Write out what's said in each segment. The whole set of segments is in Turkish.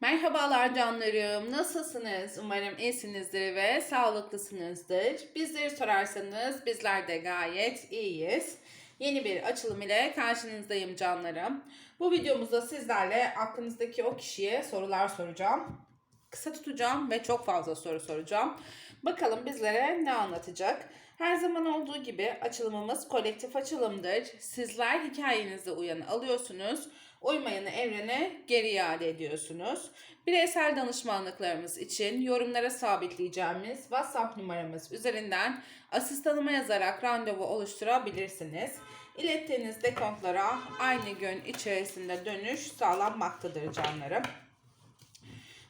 Merhabalar canlarım. Nasılsınız? Umarım iyisinizdir ve sağlıklısınızdır. Bizleri sorarsanız bizler de gayet iyiyiz. Yeni bir açılım ile karşınızdayım canlarım. Bu videomuzda sizlerle aklınızdaki o kişiye sorular soracağım. Kısa tutacağım ve çok fazla soru soracağım. Bakalım bizlere ne anlatacak? Her zaman olduğu gibi açılımımız kolektif açılımdır. Sizler hikayenize uyanı alıyorsunuz. Uymayanı evrene geri iade ediyorsunuz. Bireysel danışmanlıklarımız için yorumlara sabitleyeceğimiz WhatsApp numaramız üzerinden asistanıma yazarak randevu oluşturabilirsiniz. İlettiğiniz dekontlara aynı gün içerisinde dönüş sağlanmaktadır canlarım.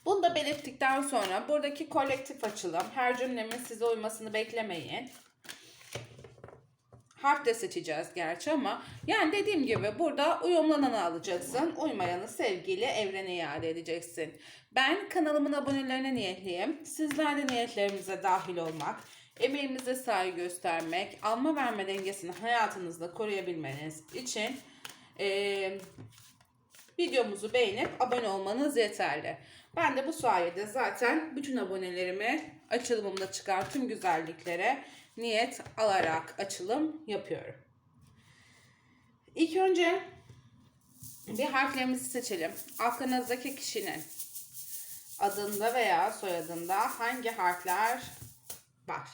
Bunu da belirttikten sonra buradaki kolektif açılım her cümlemin size uymasını beklemeyin. Harf de seçeceğiz gerçi ama yani dediğim gibi burada uyumlananı alacaksın. Uymayanı sevgiyle evrene iade edeceksin. Ben kanalımın abonelerine niyetliyim. Sizler de niyetlerimize dahil olmak, emeğimize saygı göstermek, alma verme dengesini hayatınızda koruyabilmeniz için eee videomuzu beğenip abone olmanız yeterli. Ben de bu sayede zaten bütün abonelerimi açılımımda çıkar tüm güzelliklere niyet alarak açılım yapıyorum. İlk önce bir harflerimizi seçelim. Aklınızdaki kişinin adında veya soyadında hangi harfler var?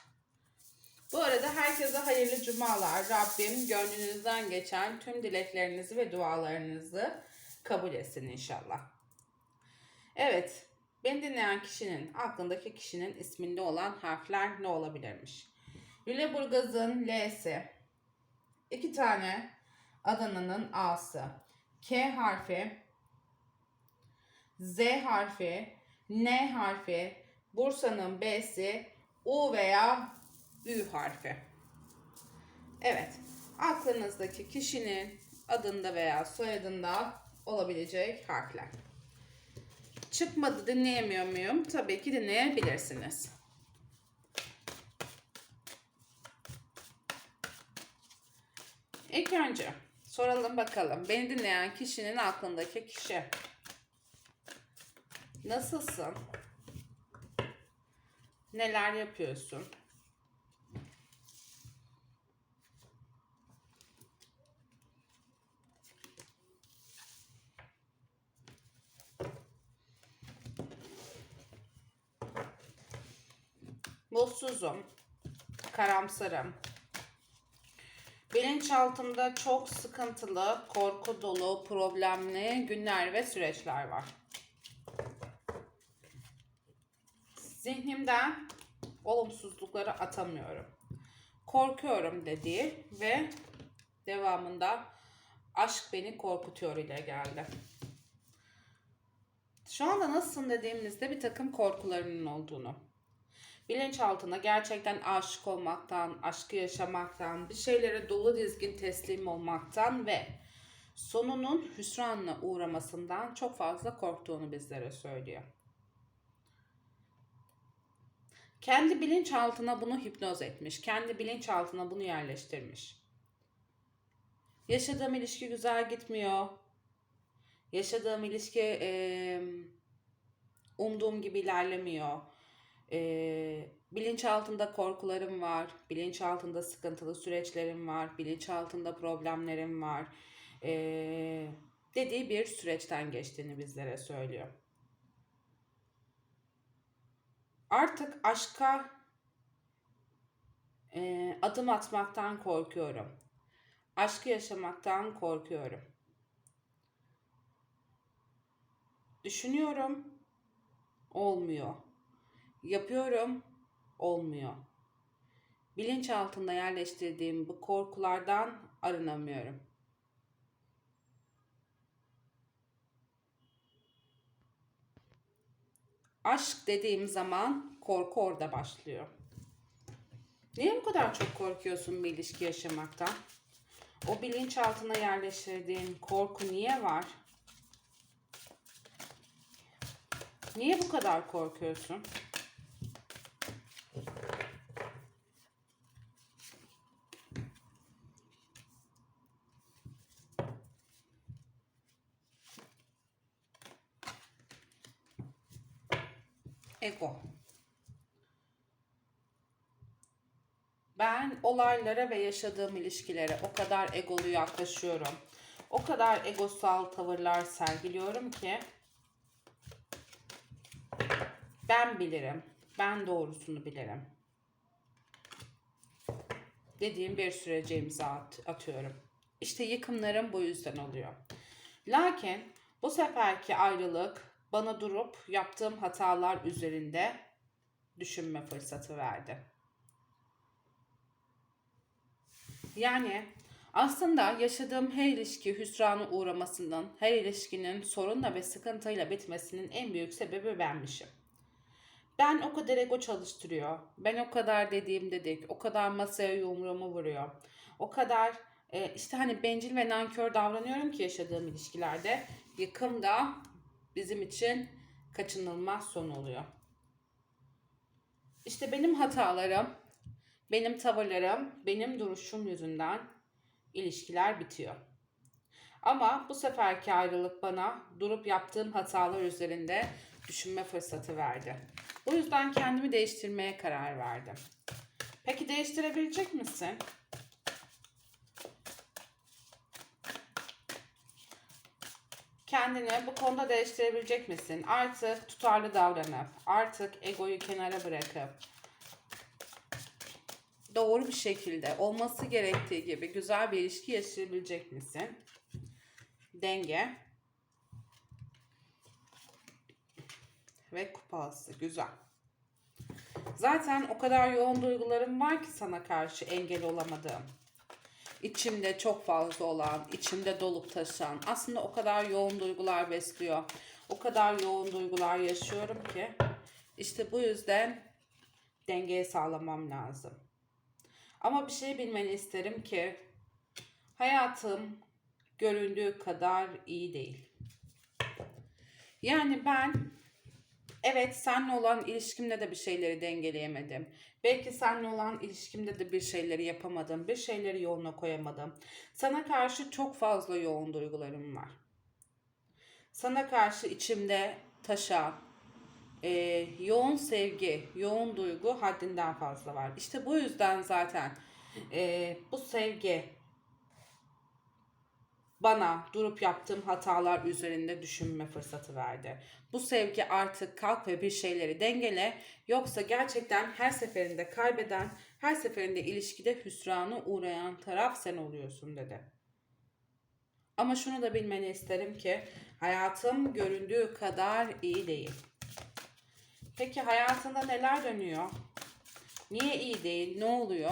Bu arada herkese hayırlı cumalar. Rabbim gönlünüzden geçen tüm dileklerinizi ve dualarınızı kabul etsin inşallah. Evet, beni dinleyen kişinin, aklındaki kişinin isminde olan harfler ne olabilirmiş? Lüleburgaz'ın L'si, iki tane Adana'nın A'sı, K harfi, Z harfi, N harfi, Bursa'nın B'si, U veya Ü harfi. Evet, aklınızdaki kişinin adında veya soyadında olabilecek harfler. Çıkmadı dinleyemiyor muyum? Tabii ki dinleyebilirsiniz. İlk önce soralım bakalım. Beni dinleyen kişinin aklındaki kişi. Nasılsın? Neler yapıyorsun? Mutsuzum. Karamsarım. Bilinçaltımda çok sıkıntılı, korku dolu, problemli günler ve süreçler var. Zihnimden olumsuzlukları atamıyorum. Korkuyorum dediği ve devamında aşk beni korkutuyor ile geldi. Şu anda nasılsın dediğimizde bir takım korkularının olduğunu, bilinçaltına gerçekten aşık olmaktan, aşkı yaşamaktan, bir şeylere dolu dizgin teslim olmaktan ve sonunun hüsranla uğramasından çok fazla korktuğunu bizlere söylüyor. Kendi bilinçaltına bunu hipnoz etmiş, kendi bilinçaltına bunu yerleştirmiş. Yaşadığım ilişki güzel gitmiyor. Yaşadığım ilişki e, umduğum gibi ilerlemiyor e, bilinçaltında korkularım var, bilinçaltında sıkıntılı süreçlerim var, bilinçaltında problemlerim var e, dediği bir süreçten geçtiğini bizlere söylüyor. Artık aşka e, adım atmaktan korkuyorum. Aşkı yaşamaktan korkuyorum. Düşünüyorum, olmuyor Yapıyorum, olmuyor. Bilinç altında yerleştirdiğim bu korkulardan arınamıyorum. Aşk dediğim zaman korku orada başlıyor. Niye bu kadar çok korkuyorsun bir ilişki yaşamaktan? O bilinç altına yerleştirdiğin korku niye var? Niye bu kadar korkuyorsun? Ego. Ben olaylara ve yaşadığım ilişkilere o kadar egolu yaklaşıyorum. O kadar egosal tavırlar sergiliyorum ki ben bilirim. Ben doğrusunu bilirim. Dediğim bir sürece imza at- atıyorum. İşte yıkımlarım bu yüzden oluyor. Lakin bu seferki ayrılık bana durup yaptığım hatalar üzerinde düşünme fırsatı verdi. Yani aslında yaşadığım her ilişki hüsrana uğramasının, her ilişkinin sorunla ve sıkıntıyla bitmesinin en büyük sebebi benmişim. Ben o kadar ego çalıştırıyor. Ben o kadar dediğim dedik. O kadar masaya yumruğumu vuruyor. O kadar e, işte hani bencil ve nankör davranıyorum ki yaşadığım ilişkilerde. Yıkım da bizim için kaçınılmaz son oluyor. İşte benim hatalarım, benim tavırlarım, benim duruşum yüzünden ilişkiler bitiyor. Ama bu seferki ayrılık bana durup yaptığım hatalar üzerinde düşünme fırsatı verdi. Bu yüzden kendimi değiştirmeye karar verdim. Peki değiştirebilecek misin? Kendini bu konuda değiştirebilecek misin? Artık tutarlı davranıp, artık egoyu kenara bırakıp, doğru bir şekilde olması gerektiği gibi güzel bir ilişki yaşayabilecek misin? Denge ve kupası güzel. Zaten o kadar yoğun duygularım var ki sana karşı engel olamadığım. İçimde çok fazla olan, içimde dolup taşan, aslında o kadar yoğun duygular besliyor. O kadar yoğun duygular yaşıyorum ki işte bu yüzden dengeyi sağlamam lazım. Ama bir şey bilmeni isterim ki hayatım göründüğü kadar iyi değil. Yani ben evet seninle olan ilişkimde de bir şeyleri dengeleyemedim. Belki seninle olan ilişkimde de bir şeyleri yapamadım. Bir şeyleri yoluna koyamadım. Sana karşı çok fazla yoğun duygularım var. Sana karşı içimde taşan, e, yoğun sevgi, yoğun duygu haddinden fazla var. İşte bu yüzden zaten e, bu sevgi bana durup yaptığım hatalar üzerinde düşünme fırsatı verdi. Bu sevgi artık kalk ve bir şeyleri dengele yoksa gerçekten her seferinde kaybeden, her seferinde ilişkide hüsrana uğrayan taraf sen oluyorsun dedi. Ama şunu da bilmeni isterim ki hayatım göründüğü kadar iyi değil. Peki hayatında neler dönüyor? Niye iyi değil? Ne oluyor?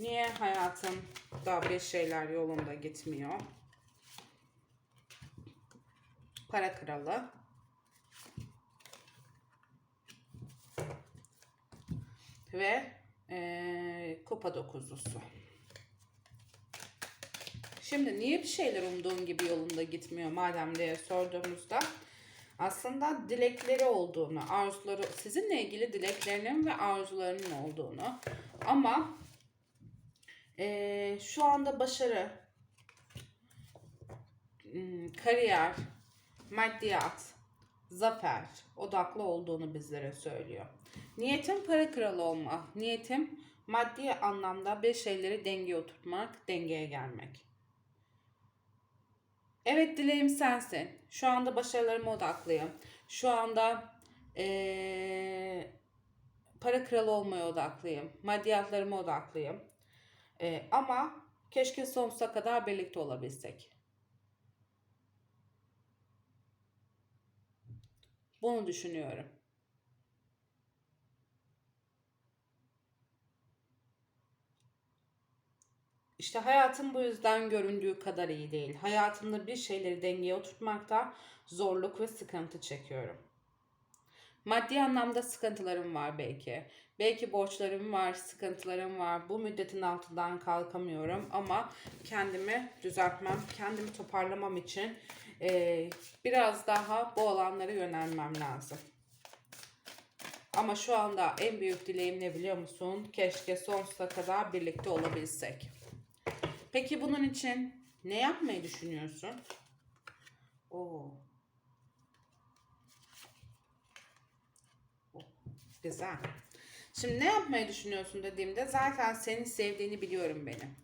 Niye hayatımda bir şeyler yolunda gitmiyor? Para kralı. Ve eee, kupa dokuzlusu. Şimdi niye bir şeyler umduğun gibi yolunda gitmiyor madem diye sorduğumuzda aslında dilekleri olduğunu, arzuları, sizinle ilgili dileklerinin ve arzularının olduğunu ama eee, şu anda başarı, hmm, kariyer, maddiyat, zafer odaklı olduğunu bizlere söylüyor. Niyetim para kralı olma. Niyetim maddi anlamda bir şeyleri dengeye oturtmak, dengeye gelmek. Evet dileğim sensin. Şu anda başarılarıma odaklıyım. Şu anda eee, para kralı olmaya odaklıyım. Maddiyatlarıma odaklıyım. Eee, ama keşke sonsuza kadar birlikte olabilsek. Bunu düşünüyorum. İşte hayatım bu yüzden göründüğü kadar iyi değil. Hayatımda bir şeyleri dengeye oturtmakta zorluk ve sıkıntı çekiyorum. Maddi anlamda sıkıntılarım var belki. Belki borçlarım var, sıkıntılarım var. Bu müddetin altından kalkamıyorum ama kendimi düzeltmem, kendimi toparlamam için eee, biraz daha bu alanlara yönelmem lazım. Ama şu anda en büyük dileğim ne biliyor musun? Keşke sonsuza kadar birlikte olabilsek. Peki bunun için Ne yapmayı düşünüyorsun? Oo. Güzel. Şimdi ne yapmayı düşünüyorsun dediğimde zaten seni sevdiğini biliyorum benim.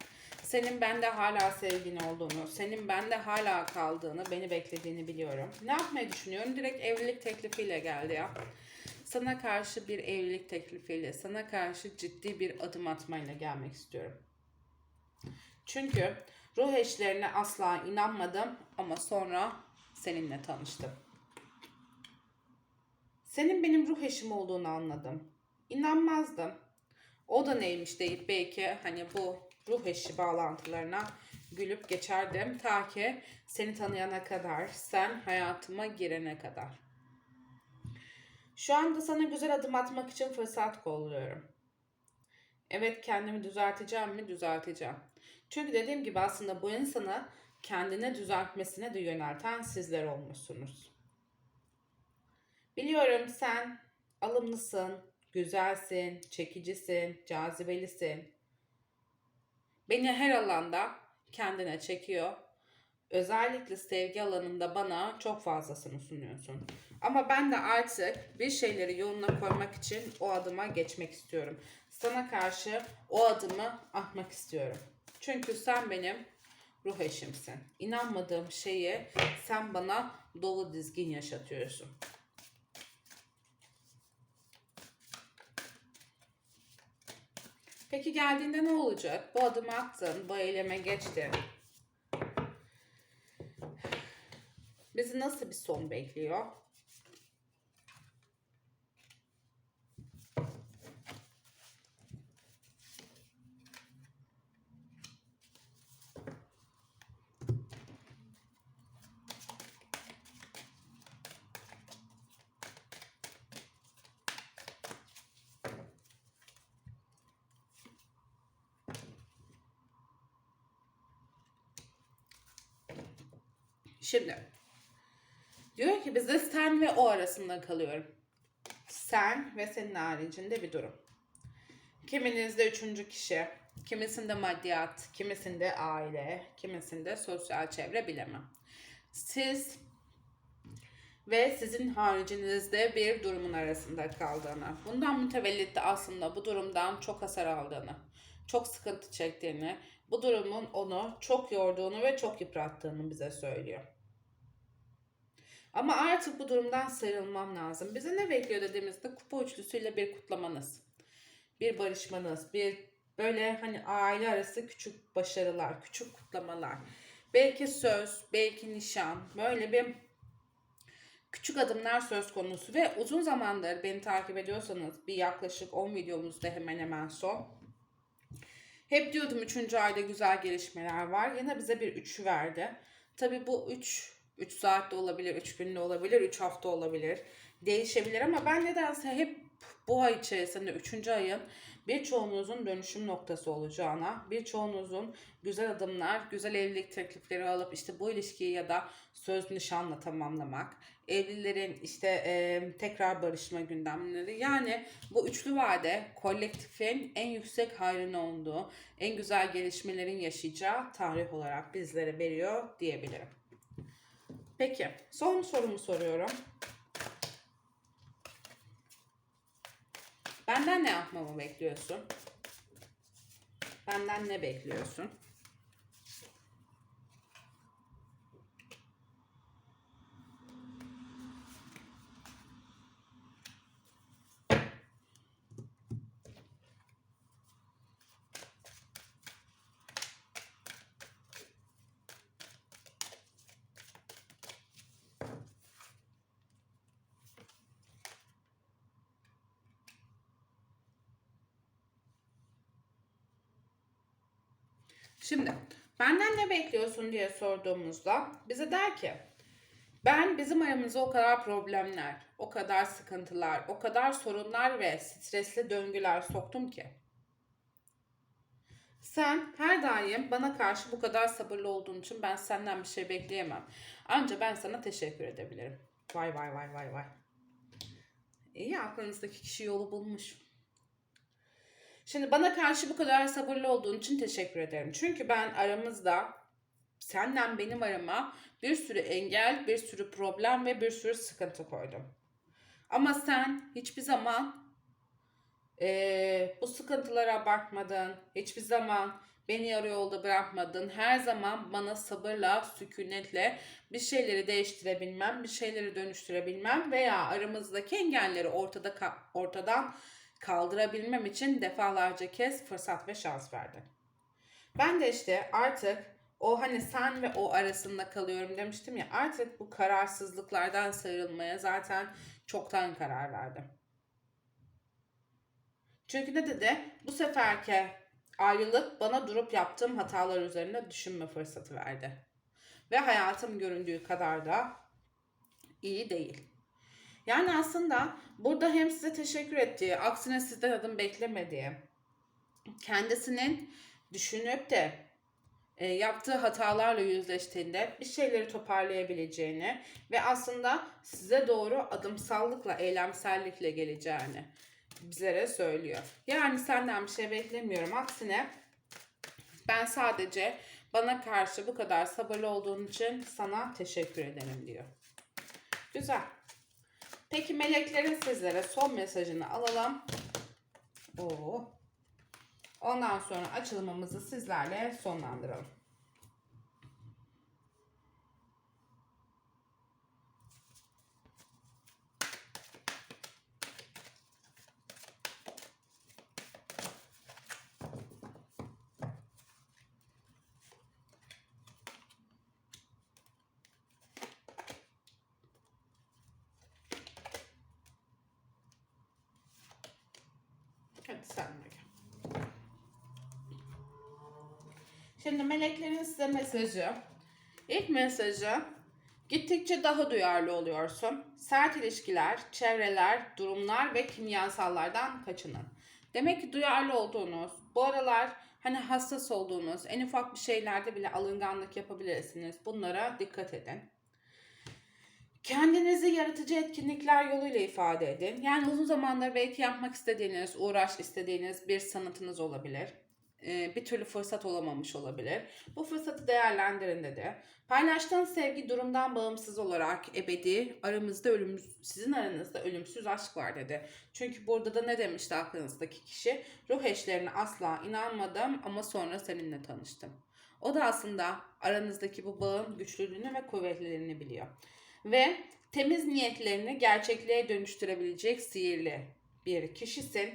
Senin bende hala sevgin olduğunu, senin bende hala kaldığını, beni beklediğini biliyorum. Ne yapmayı düşünüyorum? Direkt evlilik teklifiyle geldi ya. Sana karşı bir evlilik teklifiyle, sana karşı ciddi bir adım atmayla gelmek istiyorum. Çünkü ruh eşlerine asla inanmadım ama sonra seninle tanıştım. Senin benim ruh eşim olduğunu anladım. İnanmazdım. O da neymiş deyip belki hani bu ruh eşi bağlantılarına gülüp geçerdim ta ki seni tanıyana kadar, sen hayatıma girene kadar. Şu anda sana güzel adım atmak için fırsat kolluyorum. Evet kendimi düzelteceğim mi? Düzelteceğim. Çünkü dediğim gibi aslında bu insanı kendine düzeltmesine de yönelten sizler olmuşsunuz. Biliyorum sen alımlısın, güzelsin, çekicisin, cazibelisin. Beni her alanda kendine çekiyor. Özellikle sevgi alanında bana çok fazlasını sunuyorsun. Ama ben de artık bir şeyleri yoluna koymak için o adıma geçmek istiyorum. Sana karşı o adımı atmak istiyorum. Çünkü sen benim ruh eşimsin. İnanmadığım şeyi sen bana dolu dizgin yaşatıyorsun. Peki geldiğinde ne olacak? Bu adımı attın, bu eyleme geçtin. Bizi nasıl bir son bekliyor? Şimdi diyor ki bize sen ve o arasında kalıyorum. Sen ve senin haricinde bir durum. Kiminizde üçüncü kişi, kimisinde maddiyat, kimisinde aile, kimisinde sosyal çevre bilemem. Siz ve sizin haricinizde bir durumun arasında kaldığını, bundan mütevellit de aslında bu durumdan çok hasar aldığını, çok sıkıntı çektiğini, bu durumun onu çok yorduğunu ve çok yıprattığını bize söylüyor. Ama artık bu durumdan sıyrılmam lazım. Bize ne bekliyor dediğimizde kupa üçlüsüyle bir kutlamanız, bir barışmanız, bir böyle hani aile arası küçük başarılar, küçük kutlamalar. Belki söz, belki nişan, böyle bir küçük adımlar söz konusu ve uzun zamandır beni takip ediyorsanız bir yaklaşık 10 videomuzda hemen hemen son. Hep diyordum 3. ayda güzel gelişmeler var. Yine bize bir 3'ü verdi. Tabi bu 3 3 saatte olabilir, 3 günde olabilir, 3 hafta olabilir. Değişebilir ama ben nedense hep bu ay içerisinde 3. ayın birçoğunuzun dönüşüm noktası olacağına, birçoğunuzun güzel adımlar, güzel evlilik teklifleri alıp işte bu ilişkiyi ya da söz nişanla tamamlamak, evlilerin işte e, tekrar barışma gündemleri yani bu üçlü vade kolektifin en yüksek hayrına olduğu, en güzel gelişmelerin yaşayacağı tarih olarak bizlere veriyor diyebilirim. Peki, son sorumu soruyorum. Benden ne yapmamı bekliyorsun? Benden ne bekliyorsun? Şimdi benden ne bekliyorsun diye sorduğumuzda bize der ki ben bizim aramızda o kadar problemler, o kadar sıkıntılar, o kadar sorunlar ve stresli döngüler soktum ki. Sen her daim bana karşı bu kadar sabırlı olduğun için ben senden bir şey bekleyemem. Ancak ben sana teşekkür edebilirim. Vay vay vay vay vay. İyi aklınızdaki kişi yolu bulmuş. Şimdi bana karşı bu kadar sabırlı olduğun için teşekkür ederim. Çünkü ben aramızda senden benim arama bir sürü engel, bir sürü problem ve bir sürü sıkıntı koydum. Ama sen hiçbir zaman eee, bu sıkıntılara bakmadın. Hiçbir zaman beni yarı yolda bırakmadın. Her zaman bana sabırla, sükunetle bir şeyleri değiştirebilmem, bir şeyleri dönüştürebilmem veya aramızdaki engelleri ortada ortadan kaldırabilmem için defalarca kez fırsat ve şans verdin. Ben de işte artık o hani sen ve o arasında kalıyorum demiştim ya artık bu kararsızlıklardan sıyrılmaya zaten çoktan karar verdim. Çünkü ne dedi? Bu seferki ayrılık bana durup yaptığım hatalar üzerine düşünme fırsatı verdi. Ve hayatım göründüğü kadar da iyi değil. Yani aslında burada hem size teşekkür ettiği, aksine sizden adım beklemediği, kendisinin düşünüp de e, yaptığı hatalarla yüzleştiğinde bir şeyleri toparlayabileceğini ve aslında size doğru adımsallıkla, eylemsellikle geleceğini bizlere söylüyor. Yani senden bir şey beklemiyorum. Aksine ben sadece bana karşı bu kadar sabırlı olduğun için sana teşekkür ederim diyor. Güzel. Peki meleklerin sizlere son mesajını alalım. Oo. Ondan sonra açılımımızı sizlerle sonlandıralım. Hadi sen. Şimdi meleklerin size mesajı. İlk mesajı gittikçe daha duyarlı oluyorsun. Sert ilişkiler, çevreler, durumlar ve kimyasallardan kaçının. Demek ki duyarlı olduğunuz, bu aralar hani hassas olduğunuz, en ufak bir şeylerde bile alınganlık yapabilirsiniz. Bunlara dikkat edin. Kendinizi yaratıcı etkinlikler yoluyla ifade edin. Yani uzun zamandır belki yapmak istediğiniz, uğraş istediğiniz bir sanatınız olabilir. Ee, bir türlü fırsat olamamış olabilir. Bu fırsatı değerlendirin dedi. Paylaştığın sevgi durumdan bağımsız olarak ebedi, aramızda ölüm, sizin aranızda ölümsüz aşk var dedi. Çünkü burada da ne demişti aklınızdaki kişi? Ruh eşlerine asla inanmadım ama sonra seninle tanıştım. O da aslında aranızdaki bu bağın güçlülüğünü ve kuvvetliliğini biliyor ve temiz niyetlerini gerçekliğe dönüştürebilecek sihirli bir kişisin.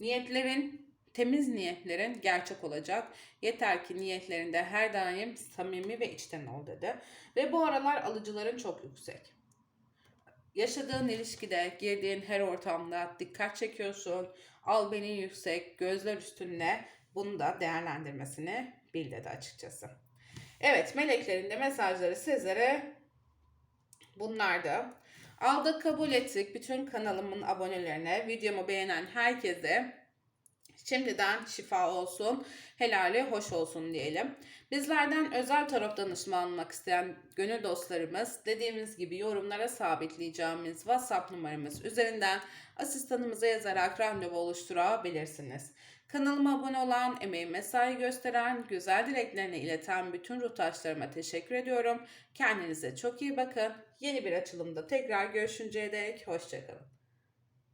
Niyetlerin, temiz niyetlerin gerçek olacak. Yeter ki niyetlerinde her daim samimi ve içten ol dedi. Ve bu aralar alıcıların çok yüksek. Yaşadığın ilişkide, girdiğin her ortamda dikkat çekiyorsun. Al beni yüksek, gözler üstünde bunu da değerlendirmesini bil dedi açıkçası. Evet, meleklerin de mesajları sizlere Bunlar da aldık kabul ettik bütün kanalımın abonelerine, videomu beğenen herkese şimdiden şifa olsun, helali hoş olsun diyelim. Bizlerden özel tarot danışma almak isteyen gönül dostlarımız dediğimiz gibi yorumlara sabitleyeceğimiz WhatsApp numaramız üzerinden asistanımıza yazarak randevu oluşturabilirsiniz. Kanalıma abone olan, emeği mesai gösteren, güzel dileklerini ileten bütün ruhtaşlarıma teşekkür ediyorum. Kendinize çok iyi bakın. Yeni bir açılımda tekrar görüşünceye dek hoşçakalın.